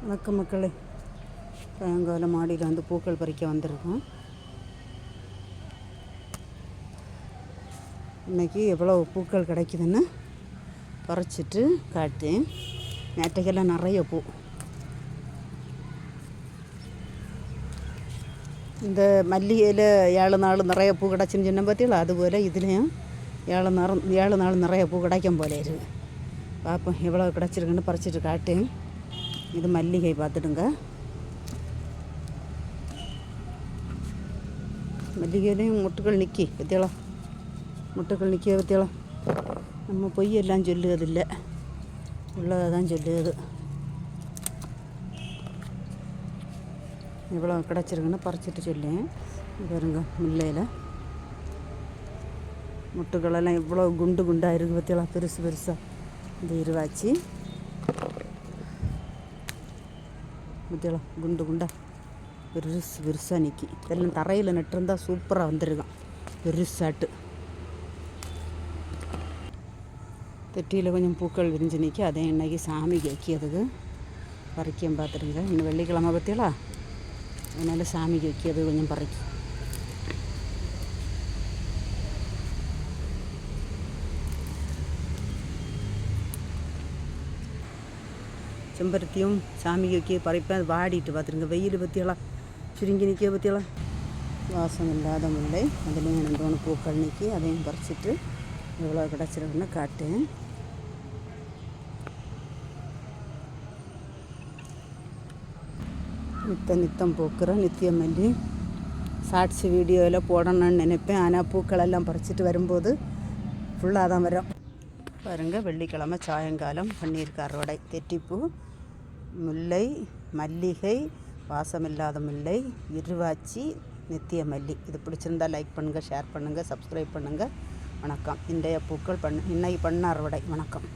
வணக்கம் மக்களே. சாயங்கால மாடியில் வந்து பூக்கள் பறிக்க வந்திருக்கோம். இன்றைக்கி எவ்வளோ பூக்கள் கிடைக்குதுன்னு பறிச்சிட்டு காட்டேன் நேற்றைக்கெல்லாம் நிறைய பூ. இந்த மல்லிகையில் ஏழு நாள் நிறைய பூ கிடச்சின்னு சொன்ன பார்த்தீங்களா அதுபோல் இதுலேயும் ஏழு நாள் ஏழு நாள் நிறைய பூ கிடைக்கும் போல இருக்குது பார்ப்போம் எவ்வளோ கிடச்சிருக்குன்னு பறிச்சிட்டு காட்டேன் இது மல்லிகை பார்த்துடுங்க. மல்லிகையிலையும் முட்டுகள் நிற்கி பற்றியலாம் முட்டுகள் நிற்க பற்றியலாம் நம்ம பொய்யெல்லாம் சொல்லுவதில்லை. உள்ளதை தான் சொல்லுது இவ்வளோ கிடச்சிருக்குன்னு பறிச்சிட்டு சொல்லேன். பாருங்க முல்லையில். முட்டுகளெல்லாம் இவ்வளோ குண்டு குண்டாக இருக்குது பற்றியெல்லாம் பெருசு பெருசாக இந்த இருவாச்சு. பற்றியலாம் குண்டு குண்டா பெருசு பெருசாக நிற்கி எல்லாம் தரையில் நட்டுருந்தா சூப்பராக வந்துருக்கான். பெருசாட்டு. தொட்டியில் கொஞ்சம் பூக்கள் விரிஞ்சு நிற்கி அதே இன்னைக்கு சாமிக்கு வைக்கிறதுக்கு பறிக்கம் பார்த்துருங்க இன்னும் வெள்ளிக்கிழமை பற்றியலா அதனால் சாமிக்கு வைக்கிறது கொஞ்சம் பறிக்கும் செம்பருத்தியும் சாமிக்கு வைக்க பறிப்பேன். அது வாடிட்டு பார்த்துருங்க. வெயில் பற்றியெல்லாம் சுருங்கி நிற்க பற்றியெல்லாம் வாசம் இல்லாத முல்லை அதுலேயும் ரெண்டு மூணு பூக்கள் நிற்கி அதையும் பறிச்சிட்டு எவ்வளோ கிடச்சிருக்குன்னு காட்டேன் நித்த நித்தம் பூக்கிற நித்திய மல்லி ஷார்ட்ஸ் வீடியோவில் போடணும்னு நினைப்பேன். ஆனால் பூக்களெல்லாம் பறிச்சிட்டு வரும்போது ஃபுல்லாக தான் வரும். பாருங்கள் வெள்ளிக்கிழமை சாயங்காலம் பன்னீர் அறுவடை தெட்டிப்பூ முல்லை மல்லிகை வாசமில்லாத முல்லை இருவாச்சி நித்திய மல்லி. இது பிடிச்சிருந்தா லைக் பண்ணுங்கள் ஷேர் பண்ணுங்கள் சப்ஸ்கிரைப் பண்ணுங்கள் வணக்கம். இன்றைய பூக்கள் பண் இன்னைக்கு பண்ண அறுவடை. வணக்கம்.